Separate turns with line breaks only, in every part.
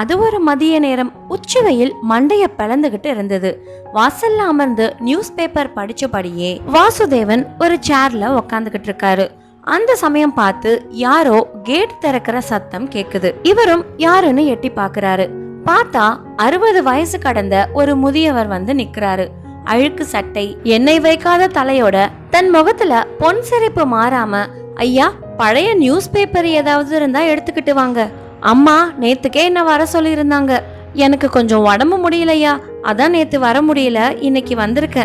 அது ஒரு மதிய நேரம் உச்சிவையில் மண்டைய பிளந்துகிட்டு இருந்தது. வாசல்ல அமர்ந்து நியூஸ் பேப்பர் படிச்சபடியே வாசுதேவன் ஒரு சேர்ல உக்காந்துகிட்டு இருக்காரு. அந்த சமயம் பார்த்து யாரோ கேட் திறக்கிற சத்தம் கேக்குது. இவரும் யாருன்னு எட்டி பாக்குறாரு. பார்த்தா அறுபது வயசு கடந்த ஒரு முதியவர் வந்து நிக்கிறாரு. அழுக்கு சட்டை எண்ணெய் வைக்காத தலையோட தன் முகத்துல பொன் சிரிப்பு மாறாம ஐயா பழைய நியூஸ் பேப்பர் ஏதாவது இருந்தா எடுத்துக்கிட்டு வாங்க. அம்மா நேத்துக்கே என்ன வர சொல்லியிருந்தாங்க. எனக்கு கொஞ்சம் உடம்பு முடியலையா? அதான் நேத்து வர முடியல இன்னைக்கு வந்திருக்கேன்.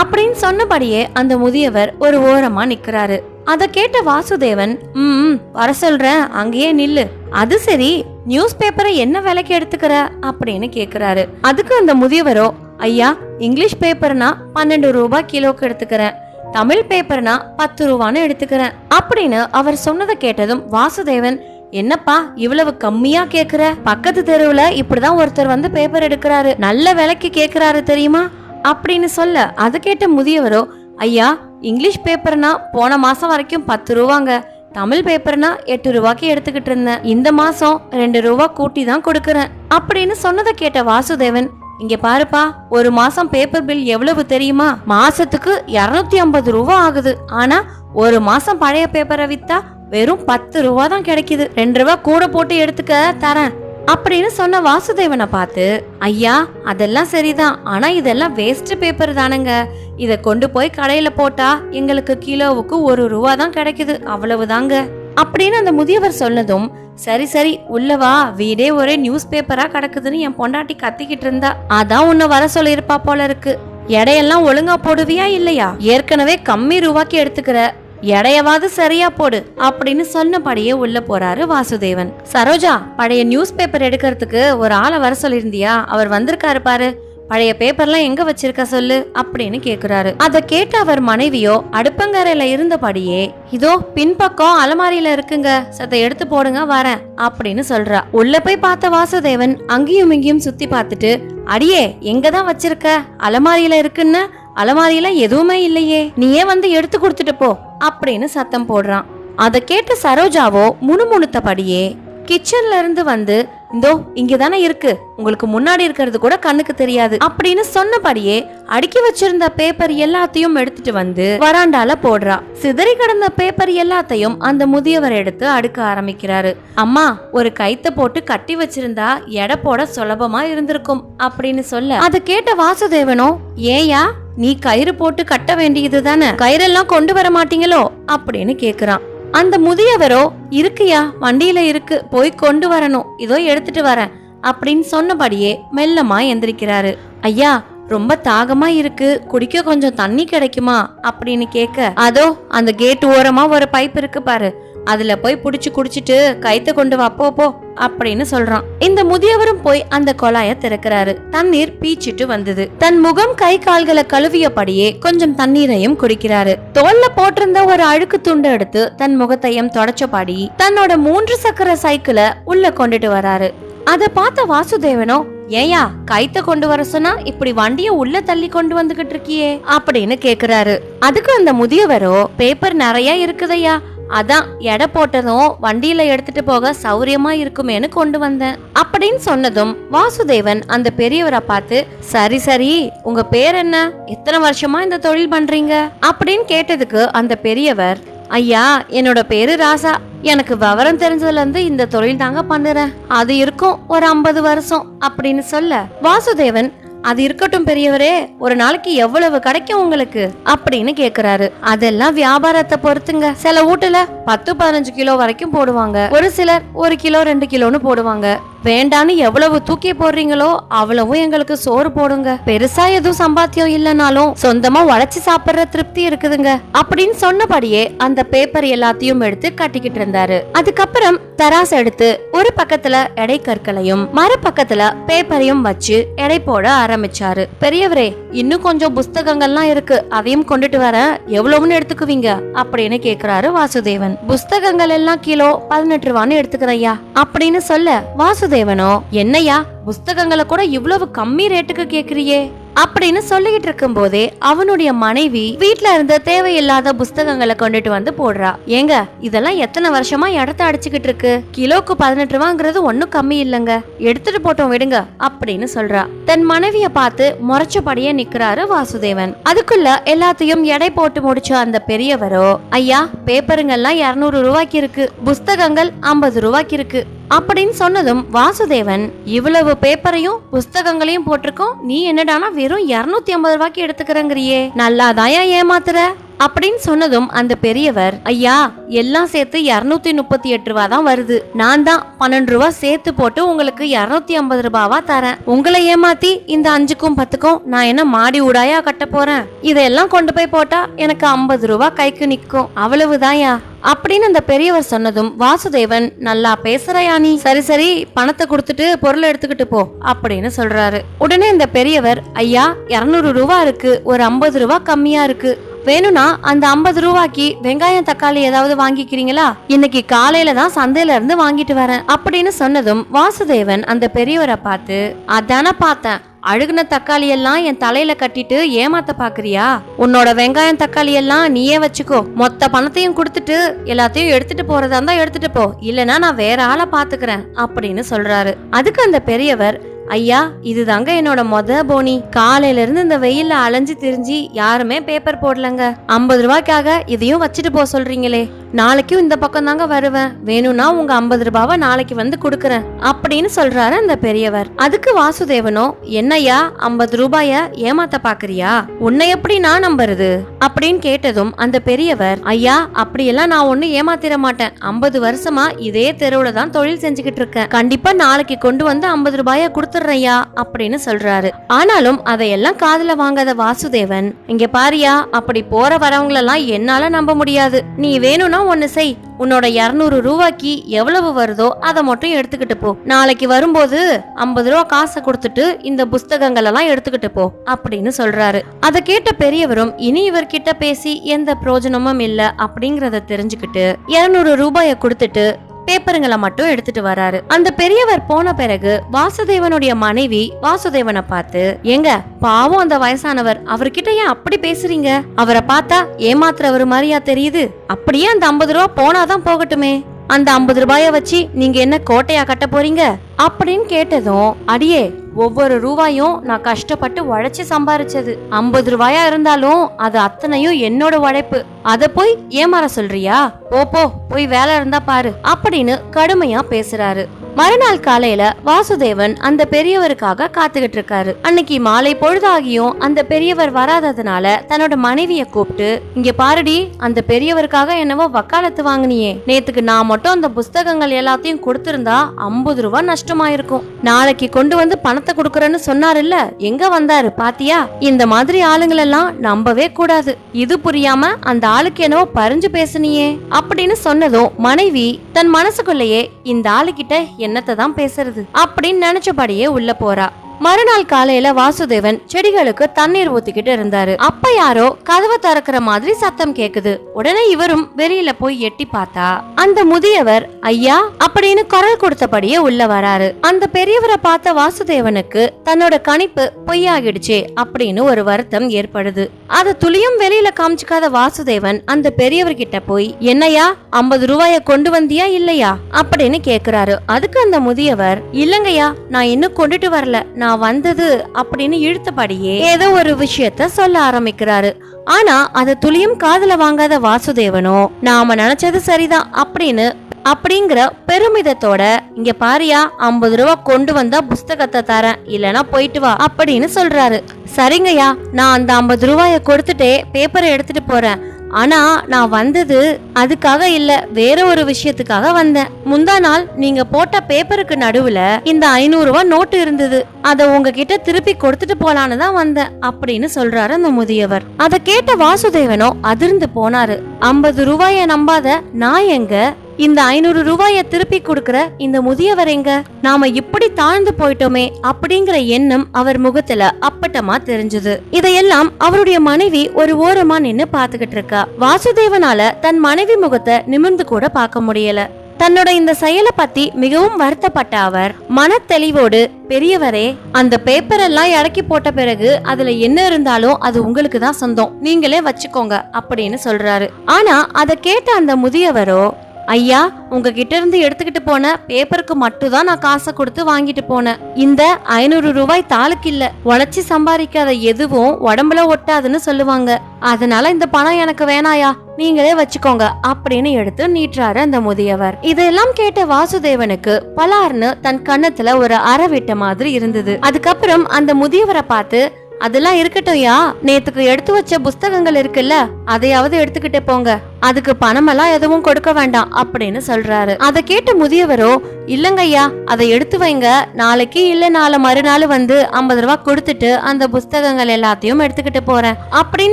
அப்படின்னு சொன்னபடியே அந்த முதியவர் ஒரு ஓரமா நிக்கிறாரு. அத கேட்ட வாசுதேவன் ம் வர சொல்றேன் அங்கேயே நில்லு. அது சரி நியூஸ் பேப்பரை என்ன விலைக்கு எடுத்துக்கிற? அப்படின்னு கேக்குறாரு. அதுக்கு அந்த முதியவரோ ஐயா இங்கிலீஷ் பேப்பர்னா பன்னெண்டு ரூபாய் கிலோக்கு எடுத்துக்கிறேன். தமிழ் பேப்பர்னா பத்து ரூபான்னு எடுத்துக்கிறேன். அப்படின்னு அவர் சொன்னதை கேட்டதும் வாசுதேவன் என்னப்பா இவ்வளவு கம்மியா கேக்குற? பக்கத்து தெருவுல இப்படிதான் ஒருத்தர் வந்து பேப்பர் எடுக்கிறாரு. நல்ல விலைக்கு கேக்குறாரு தெரியுமா? அப்படின்னு சொல்ல அதை கேட்ட முதியவரோ ஐயா இங்கிலீஷ் பேப்பர்னா போன மாசம் வரைக்கும் பத்து ரூபாங்க. தமிழ் பேப்பர்னா எட்டு ரூபாய்க்கு எடுத்துக்கிட்டு இருந்தேன். இந்த மாசம் ரெண்டு ரூபா கூட்டி தான் கொடுக்கறேன். அப்படின்னு சொன்னதை கேட்ட வாசுதேவன் இங்க பாருப்பா ஒரு மாசம் பேப்பர் பில் எவ்வளவு தெரியுமா? மாசத்துக்கு இருநூத்தி ஐம்பது ரூபா ஆகுது. ஆனா ஒரு மாசம் பழைய பேப்பரை வித்தா வெறும் பத்து ரூபா தான் கிடைக்குது. ரெண்டு ரூபா கூட போட்டு எடுத்துக்க தரேன். அப்படின்னு சொன்ன வாசுதேவனை பார்த்து ஐயா அதெல்லாம் சரிதான். ஆனா இதெல்லாம் வேஸ்ட் பேப்பர் தானங்க. இதை கொண்டு போய் கடையில போட்டா எங்களுக்கு கிலோவுக்கு ஒரு ரூபா தான் கிடைக்குது. அவ்வளவுதாங்க. அப்படின்னு அந்த முதியவர் சொன்னதும் சரி சரி உள்ளவா வீடே ஒரே நியூஸ் பேப்பரா கிடக்குதுன்னு என் பொண்டாட்டி கத்திக்கிட்டு இருந்தா. அதான் உன்னை வர சொல்லியிருப்பா போல இருக்கு. எடையெல்லாம் ஒழுங்கா போடுவியா இல்லையா? ஏற்கனவே கம்மி ரூபாய்க்கு எடுத்துக்கிற. எடையவாது சரியா போடு அப்படின்னு சொன்னபடியே உள்ள போறாரு வாசுதேவன். சரோஜா பழைய நியூஸ் பேப்பர் எடுக்கிறதுக்கு ஒரு ஆளை வர சொல்லியிருந்தியா? அவர் வந்திருக்காரு பாரு. பழைய பேப்பர்லாம் எங்க வச்சிருக்க சொல்லு அப்படின்னு கேக்குறாரு. அத கேட்ட அவர் மனைவியோ அடுப்பங்கரையில இருந்தபடியே இதோ பின்பக்கம் அலமாரியில இருக்குங்க. சத்த எடுத்து போடுங்க வரேன் அப்படின்னு சொல்றா. உள்ள போய் பார்த்த வாசுதேவன் அங்கேயும் இங்கேயும் சுத்தி பார்த்துட்டு அடியே எங்கதான் வச்சிருக்க? அலமாரியில இருக்குன்னு? அலமாரியில எதுவுமே இல்லையே. நீயே வந்து எடுத்து கொடுத்துட்டு போ. அப்படின்னு சத்தம் போடுறான். அதை கேட்ட சரோஜாவோ முணுமுணுத்தபடியே கிச்சன்ல இருந்து வந்து இந்தோ இங்க தானே இருக்கு. உங்களுக்கு முன்னாடி இருக்கிறது கூட கண்ணுக்கு தெரியாது. அப்படின்னு சொன்னபடியே அடுக்கி வச்சிருந்த பேப்பர் எல்லாத்தையும் எடுத்துட்டு வந்து வராண்டால போடுறா. சிதறி கிடந்த பேப்பர் எல்லாத்தையும் அந்த முதியவர் எடுத்து அடுக்க ஆரம்பிக்கிறாரு. அம்மா ஒரு கைத்த போட்டு கட்டி வச்சிருந்தா எடை போட சுலபமா இருந்திருக்கும். அப்படின்னு சொல்ல. அதை கேட்ட வாசுதேவனோ ஏயா நீ கயிறு போட்டு கட்ட வேண்டியது தானே கயிறெல்லாம் கொண்டு வர மாட்டீங்களோ? அப்படின்னு கேக்குறான். அந்த முதியவரோ இருக்குயா வண்டியில இருக்கு போய் கொண்டு வரணும். இதோ எடுத்துட்டு வரேன். அப்படின்னு சொன்னபடியே மெல்லமா எந்திரிக்கிறாரு. ஐயா ரொம்ப தாகமா இருக்கு. குடிக்க கொஞ்சம் தண்ணி கிடைக்குமா? அப்படின்னு கேட்க அதோ அந்த கேட் ஓரமா ஒரு பைப் இருக்கு பாரு. அதுல போய் புடிச்சு குடிச்சிட்டு கைத்த கொண்டு வா போ போ அப்படின்னு சொல்றான். இந்த முதியவரும் போய் அந்த குழாய திறக்கிறாரு. தண்ணீர் பீச்சிட்டு வந்தது. தன் முகம் கை கால்களை கழுவியபடியே கொஞ்சம் தண்ணீரையும் குடிக்கிறாரு. தோல்ல போட்டிருந்த ஒரு அழுக்கு துண்டை எடுத்து தன் முகத்தையும் தொடச்சபடி தன்னோட மூன்று சக்கர சைக்கிளை உள்ள கொண்டுட்டு வராரு. அத பார்த்த வாசுதேவனோ ஏயா கைத்த கொண்டு வர சொன்னா இப்படி வண்டிய உள்ள தள்ளி கொண்டு வந்துகிட்டு இருக்கியே? அப்படின்னு கேக்குறாரு. அதுக்கு அந்த முதியவரோ பேப்பர் நிறைய இருக்குதையா? அதான் எடை போட்டதும் வண்டியில எடுத்துட்டு போக சௌரியமா இருக்குமேனு கொண்டு வந்தேன். அப்படின்னு சொன்னதும் வாசுதேவன் அந்த பெரியவரை பார்த்து சரி சரி உங்க பேர் என்ன? எத்தனை வருஷமா இந்த தொழில் பண்றீங்க? அப்படின்னு கேட்டதுக்கு அந்த பெரியவர் ஐயா என்னோட பேரு ராசா. எனக்கு விவரம் தெரிஞ்சதுல இருந்து இந்த தொழில் தாங்க பண்ணுறேன். அது இருக்கும் ஒரு ஐம்பது வருஷம் அப்படின்னு சொல்ல வாசுதேவன் அது இருக்கட்டும் பெரியவரே ஒரு நாளைக்கு எவ்வளவு கிடைக்கும் உங்களுக்கு? அப்படின்னு கேக்குறாரு. அதெல்லாம் வியாபாரத்தை பொறுத்துங்க. சில வீட்டுல பத்து பதினஞ்சு கிலோ வரைக்கும் போடுவாங்க. ஒரு சிலர் ஒரு கிலோ ரெண்டு கிலோன்னு போடுவாங்க. வேண்டான்னு எவ்வளவு தூக்கி போடுறீங்களோ அவ்வளவும் எங்களுக்கு சோறு போடுங்க. பெருசா எதுவும் சம்பாத்தியம் இல்லைனாலும் சொந்தமா உழைச்சி சாப்பிடுற திருப்தி இருக்குதுங்க. அப்படின்னு சொன்னபடியே அந்த பேப்பர் எல்லாத்தையும் எடுத்து கட்டிக்கிட்டு இருந்தாரு. அதுக்கப்புறம் தராசு எடுத்து ஒரு பக்கத்துல எடை கற்களையும் மறுபக்கத்துல பேப்பரையும் வச்சு எடை போட ஆரம்பிச்சாரு. பெரியவரே இன்னும் கொஞ்சம் புஸ்தகங்கள்லாம் இருக்கு. அதையும் கொண்டுட்டு வர எவ்வளவுன்னு எடுத்துக்குவீங்க? அப்படின்னு கேக்குறாரு வாசுதேவன். புஸ்தகங்கள் எல்லாம் கிலோ பதினெட்டு ரூபான்னு எடுத்துக்கிறையா அப்படின்னு சொல்ல வாசுதேவனோ என்னையா புஸ்தகங்களை கூட இவ்வளவு கம்மி ரேட்டுக்கு கேக்குறியே? அப்படின்னு சொல்லிக்கிட்டு இருக்கும் போதே அவனுடைய மனைவி வீட்டுல இருந்த தேவையில்லாத புஸ்தகங்களை கொண்டுட்டு வந்து போடுறா. ஏங்க இதெல்லாம் எத்தனை வருஷமா இடத்த அடிச்சுக்கிட்டு இருக்கு? கிலோக்கு பதினெட்டு ரூபாங்கிறது ஒன்னும் கம்மி இல்லைங்க. எடுத்துட்டு போட்டோம் விடுங்க அப்படின்னு சொல்றா. தன் மனைவிய பார்த்து முறைச்சபடியே நிக்கிறாரு வாசுதேவன். அதுக்குள்ள எல்லாத்தையும் எடை போட்டு முடிச்ச அந்த பெரியவரோ ஐயா பேப்பருங்கெல்லாம் இருநூறு ரூபாய்க்கு இருக்கு. புஸ்தகங்கள் ஐம்பது ரூபாய்க்கு இருக்கு. அப்படின்னு சொன்னதும் வாசுதேவன் இவ்வளவு பேப்பரையும் புஸ்தகங்களையும் போட்டிருக்கோம். நீ என்னடானா வெறும் இரநூத்தி ஐம்பது ரூபாய்க்கு எடுத்துக்கிறங்கிறியே. நல்லாதாயா ஏமாத்துற? அப்படின்னு சொன்னதும் அந்த பெரியவர் ஐயா எல்லாம் சேர்த்து இரநூத்தி முப்பத்தி எட்டு ரூபா தான் வருது. நான் தான் பன்னெண்டு ரூபா சேர்த்து போட்டு உங்களுக்கு இரநூத்தி ஐம்பது ரூபாவா தரேன். உங்களை ஏமாத்தி இந்த அஞ்சுக்கும் பத்துக்கும் நான் என்ன மாடி ஊடாயா கட்ட போறேன்? இதெல்லாம் கொண்டு போய் போட்டா எனக்கு ஐம்பது ரூபா கைக்கு நிற்கும். அவ்வளவுதான்யா அப்படின்னு அந்த பெரியவர் சொன்னதும் வாசுதேவன் நல்லா பேசுறையா நீ சரி சரி பணத்தை கொடுத்துட்டு பொருளை எடுத்துக்கிட்டு போ அப்படின்னு சொல்றாரு. உடனே இந்த பெரியவர் ஐயா இருநூறு ரூபா இருக்கு. ஒரு ஐம்பது ரூபா கம்மியா இருக்கு. வேணும்னா அந்த ஐம்பது ரூபாய்க்கு வெங்காயம் தக்காளி ஏதாவது வாங்கிக்கிறீங்களா? இன்னைக்கு காலையில தான் சந்தையில இருந்து வாங்கிட்டு வரேன் அப்படின்னு சொன்னதும் வாசுதேவன் அந்த பெரியவரை பார்த்து அதான பார்த்தேன். அழுகுன தக்காளி எல்லாம் என் தலையில கட்டிட்டு ஏமாத்த பாக்குறியா? உன்னோட வெங்காயம் தக்காளி எல்லாம் நீயே வச்சுக்கோ. மொத்த பணத்தையும் கொடுத்துட்டு எல்லாத்தையும் எடுத்துட்டு போறதா இருந்தா எடுத்துட்டு போ. இல்லனா நான் வேற ஆளை பாத்துக்கிறேன். அப்படின்னு சொல்றாரு. அதுக்கு அந்த பெரியவர் ஐயா இதுதாங்க என்னோட மொத போனி. காலையில இருந்து இந்த வெயில்ல அலைஞ்சு திரிஞ்சு யாருமே பேப்பர் போடலங்க. ஐம்பது ரூபாய்க்காக இதையும் வச்சுட்டு போக சொல்றீங்களே. நாளைக்கும் இந்த பக்கம் தாங்க வருவேன். வேணும்னா உங்க ஐம்பது ரூபாவை நாளைக்கு வந்து கொடுக்கறேன் அப்படின்னு சொல்றாரு அந்த பெரியவர். அதுக்கு வாசுதேவனோ என்னய்யா ஐம்பது ரூபாய ஏமாத்த பாக்குறியா? உன்னை எப்படி நான் நம்புறது? அப்படின்னு கேட்டதும் அந்த பெரியவர் ஐயா அப்படியெல்லாம் நான் ஒண்ணு ஏமாத்திர மாட்டேன். ஐம்பது வருஷமா இதே தெருவுல தான் தொழில் செஞ்சுக்கிட்டு இருக்கேன். கண்டிப்பா நாளைக்கு கொண்டு வந்து ஐம்பது ரூபாய கொடுத்துட்றையா அப்படின்னு சொல்றாரு. ஆனாலும் அதையெல்லாம் காதல வாங்காத வாசுதேவன் இங்க பாரியா அப்படி போற வரவங்களெல்லாம் என்னால நம்ப முடியாது. நீ வேணும்னா ஒன்னு செய். உன்னோட இருநூறு ரூபாய்க்கு எவ்வளவு வருதோ அதை மட்டும் எடுத்துக்கிட்டு போ. நாளைக்கு வரும்போது ஐம்பது ரூபா காசை கொடுத்துட்டு இந்த புஸ்தகங்கள் எல்லாம் எடுத்துக்கிட்டு போ அப்படின்னு சொல்றாரு. அதை கேட்ட பெரியவரும் இனி இவர்கிட்ட பேசி எந்த பிரயோஜனமும் இல்ல அப்படிங்கறத தெரிஞ்சுக்கிட்டு இருநூறு ரூபாய கொடுத்துட்டு பேப்பருங்களை மட்டும் எடுத்துட்டு வராரு. அந்த பெரியவர் போன பிறகு வாசுதேவனுடைய மனைவி வாசுதேவனை பார்த்து எங்க பாவம் அந்த வயசானவர். அவர்கிட்ட ஏன் அப்படி பேசுறீங்க? அவரை பார்த்தா ஏமாத்துறவர் மாதிரியா தெரியுது. அப்படியே அந்த ஐம்பது ரூபா போனாதான் போகட்டுமே. அந்த ஐம்பது ரூபாய வச்சு நீங்க என்ன கோட்டையா கட்ட போறீங்க? அப்படின்னு கேட்டதும் அடியே ஒவ்வொரு ரூபாயும் நான் கஷ்டப்பட்டு உழைச்சி சம்பாரிச்சது. ஐம்பது ரூபாயா இருந்தாலும் அது அத்தனையும் என்னோட உழைப்பு. அத போய் ஏமாற சொல்றியா? போ போ போய் வேலை இருந்தா பாரு அப்படின்னு கடுமையா பேசுறாரு. மறுநாள் காலையில வாசுதேவன் அந்த பெரியவருக்காக காத்துக்கிட்டு இருக்காரு. அன்னைக்கு மாலை பொழுதாகியும் அந்த பெரியவர் வராததுனால தன்னோட மனைவிய கூப்பிட்டு இங்க பாருடி அந்த பெரியவருக்காக என்னவோ வக்காலத்து வாங்கினியே. நேத்துக்கு நான் மட்டும் அந்த புஸ்தகங்கள் எல்லாத்தையும் கொடுத்திருந்தா ஐம்பது ரூபாய் நஷ்டமாயிருக்கும். நாளைக்கு கொண்டு வந்து பணத்தை கொடுக்கறேன்னு சொன்னாருல்ல? எங்க வந்தாரு? பாத்தியா? இந்த மாதிரி ஆளுங்களெல்லாம் நம்பவே கூடாது. இது புரியாம அந்த ஆளுக்கு என்னவோ பறிஞ்சு பேசுனியே. அப்படின்னு சொன்னதும் மனைவி தன் மனசுக்குள்ளேயே இந்த ஆளுகிட்ட என்னத்தை தான் பேசுறது? அப்படின்னு நினைச்சபடியே உள்ள போறா. மறுநாள் காலையில வாசுதேவன் செடிகளுக்கு தண்ணீர் ஊத்திக்கிட்டு இருந்தாரு. அப்ப யாரோ கதவை திறக்கிற மாதிரி சத்தம் கேக்குது. உடனே இவரும் வெளியில போய் எட்டி பார்த்தா அந்த முதியவர் ஐயா அப்படின்னு குரல் கொடுத்தபடியே உள்ள வராரு. அந்த பெரியவரை பார்த்த வாசுதேவனுக்கு தன்னோட கணிப்பு பொய்யாகிடுச்சே அப்படின்னு ஒரு வருத்தம் ஏற்படுது. அத துளியும் வெளியில காமிச்சுக்காத வாசுதேவன் அந்த பெரியவர்கிட்ட போய் என்னையா ஐம்பது ரூபாய கொண்டு வந்தியா இல்லையா? அப்படின்னு கேக்குறாரு. அதுக்கு அந்த முதியவர் இல்லங்கய்யா நான் இன்னும் கொண்டுட்டு வரல. நான் நான் வந்தது அப்படின்னு இழுத்தபடியே ஏதோ ஒரு விஷயத்த சொல்ல ஆரம்பிக்கிறாரு. ஆனா அத துளியும் காதல வாங்காத வாசுதேவனோ நாம நினைச்சது சரிதான் அப்படின்னு அப்படிங்கிற பெருமிதத்தோட இங்க பாரியா ஐம்பது ரூபா கொண்டு வந்தா புஸ்தகத்தை தரேன் இல்லனா போயிட்டு வா அப்படின்னு சொல்றாரு. சரிங்கய்யா நான் அந்த ஐம்பது ரூபாய கொடுத்துட்டே பேப்பரை எடுத்துட்டு போறேன். ஆனா நான் வந்தது அதுக்காக இல்ல வேற ஒரு விஷயத்துக்காக வந்தேன். முந்தா நாள் நீங்க போட்ட பேப்பருக்கு நடுவுல இந்த ஐநூறு ரூபா நோட்டு இருந்தது. அத உங்ககிட்ட திருப்பி கொடுத்துட்டு போலான்னு தான் வந்தேன் அப்படின்னு சொல்றாரு அந்த முதியவர். அத கேட்ட வாசுதேவனோ அதிர்ந்து போனாரு. ஐம்பது ரூபாய நம்பாத நான் எங்க? இந்த ஐநூறு ரூபாய திருப்பி கொடுக்கற இந்த முதியவர் எங்க? நாம இப்படி தாழ்ந்து போயிட்டோமே அப்படிங்கிற எண்ணம் அவர் முகத்துல அப்பட்டமா தெரிஞ்சது. இதையெல்லாம் அவருடைய மனைவி ஒரு ஓரமா நின்னு பாத்துக்கிட்டு இருக்கா. வாசுதேவனால தன் மனைவி முகத்தை நிமிர்ந்து கூட பார்க்க முடியல. தன்னோட இந்த செயலை பத்தி மிகவும் வருத்தப்பட்ட அவர் மனத்தெளிவோடு பெரியவரே அந்த பேப்பர் எல்லாம் இறக்கி போட்ட பிறகு அதுல என்ன இருந்தாலும் அது உங்களுக்கு தான் சொந்தம். நீங்களே வச்சுக்கோங்க அப்படின்னு சொல்றாரு. ஆனா அதை கேட்ட அந்த முதியவரோ ஐயா உங்ககிட்ட இருந்து எடுத்துக்கிட்டு போன பேப்பருக்கு மட்டும் தான் நான் காசை கொடுத்து வாங்கிட்டு போனேன். இந்த ஐநூறு ரூபாய் தாளுக்கு இல்ல. உழைச்சி சம்பாதிக்காத எதுவும் உடம்புல ஒட்டாதுன்னு சொல்லுவாங்க. அதனால இந்த பணம் எனக்கு வேணாயா? நீங்களே வச்சுக்கோங்க அப்படின்னு எடுத்து நீட்டுறாரு அந்த முதியவர். இதெல்லாம் கேட்ட வாசுதேவனுக்கு பலார்னு தன் கண்ணத்துல ஒரு அறவிட்ட மாதிரி இருந்தது. அதுக்கப்புறம் அந்த முதியவரை பார்த்து அதெல்லாம் இருக்கட்டும் யா. நேத்துக்கு எடுத்து வச்ச புஸ்தகங்கள் இருக்குல்ல அதையாவது எடுத்துக்கிட்டு போங்க. அதுக்கு பணமெல்லாம் எதுவும் கொடுக்க வேண்டாம் அப்படின்னு சொல்றாரு. அதை கேட்ட முதியவரோ இல்லங்கய்யா அதை எடுத்து வைங்க. நாளைக்கு இல்ல நாளை மறுநாள் வந்து ஐம்பது ரூபா கொடுத்துட்டு அந்த புஸ்தகங்கள் எல்லாத்தையும் எடுத்துக்கிட்டு போறேன். அப்படின்னு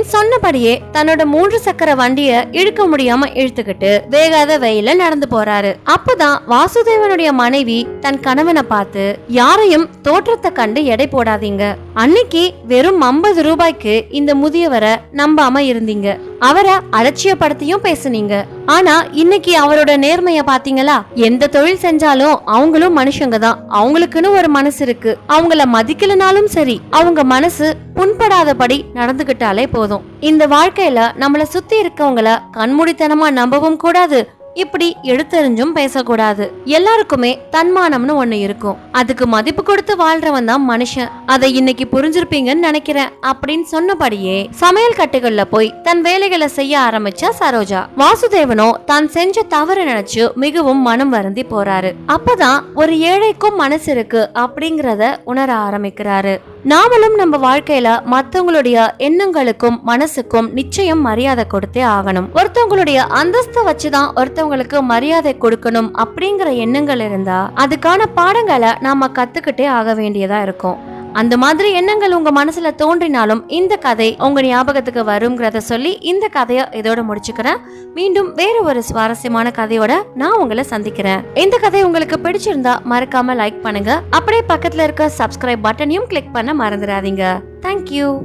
சொன்னபடியே தன்னோட மூன்று சக்கர வண்டிய இழுக்க முடியாம இழுத்துக்கிட்டு வேகாத வெயில நடந்து போறாரு. அப்பதான் வாசுதேவனுடைய மனைவி தன் கணவனை பார்த்து யாரையும் தோற்றத்தை கண்டு எடை போடாதீங்க. அன்னைக்கு வெறும் ஐம்பது ரூபாய்க்கு இந்த முதியவரை நம்பாம இருந்தீங்க. அவரை அலட்சியப்படுத்தியும் பேசுனீங்க. ஆனா இன்னைக்கு அவரோட நேர்மைய பாத்தீங்களா எந்த தொழில் செஞ்சாலும் அவங்களும் மனுஷங்க தான். அவங்களுக்குன்னு ஒரு மனசு இருக்கு. அவங்கள மதிக்கலனாலும் சரி அவங்க மனசு புண்படாதபடி நடந்துகிட்டாலே போதும். இந்த வாழ்க்கையில நம்மள சுத்தி இருக்கவங்கள கண்மூடித்தனமா நம்பவும் கூடாது. இப்படி எடுத்தறிஞ்சும் பேசக்கூடாது. எல்லாருக்குமே தன்மானம்னு ஒண்ணு இருக்கும். அதுக்கு மதிப்பு கொடுத்து வாழ்றவன் தான் மனுஷன். அதை இன்னைக்கு புரிஞ்சிருப்பீங்கன்னு நினைக்கிறேன். அப்படின்னு சொன்னபடியே சமையல் கட்டுகள்ல போய் தன் வேலைகளை செய்ய ஆரம்பிச்சா சரோஜா. வாசுதேவனோ தான் செஞ்ச தவறு நினைச்சு மிகவும் மனம் வருந்தி போறாரு. அப்பதான் ஒரு ஏழைக்கும் மனசு இருக்கு அப்படிங்கறத உணர ஆரம்பிக்கிறாரு. நாமளும் நம்ம வாழ்க்கையில மத்தவங்களுடைய எண்ணங்களுக்கும் மனசுக்கும் நிச்சயம் மரியாதை கொடுத்தே ஆகணும். ஒருத்தவங்களுடைய அந்தஸ்தை வச்சுதான் ஒருத்தவங்களுக்கு மரியாதை கொடுக்கணும் அப்படிங்கிற எண்ணங்கள் இருந்தா அதுக்கான பாடங்களை நாம கத்துக்கிட்டே ஆக வேண்டியதா இருக்கும். அந்த மாதிரி எண்ணங்கள் உங்க மனசுல தோன்றினாலும் இந்த கதை உங்க ஞாபகத்துக்கு வருங்கிறத சொல்லி இந்த கதையை இதோட முடிச்சுக்கிறேன். மீண்டும் வேற ஒரு சுவாரஸ்யமான கதையோட நான் உங்களை சந்திக்கிறேன். இந்த கதை உங்களுக்கு பிடிச்சிருந்தா மறக்காம லைக் பண்ணுங்க. அப்படியே பக்கத்துல இருக்க சப்ஸ்கிரைப் பட்டனையும் கிளிக் பண்ண மறந்துடாதீங்க. தேங்க்யூ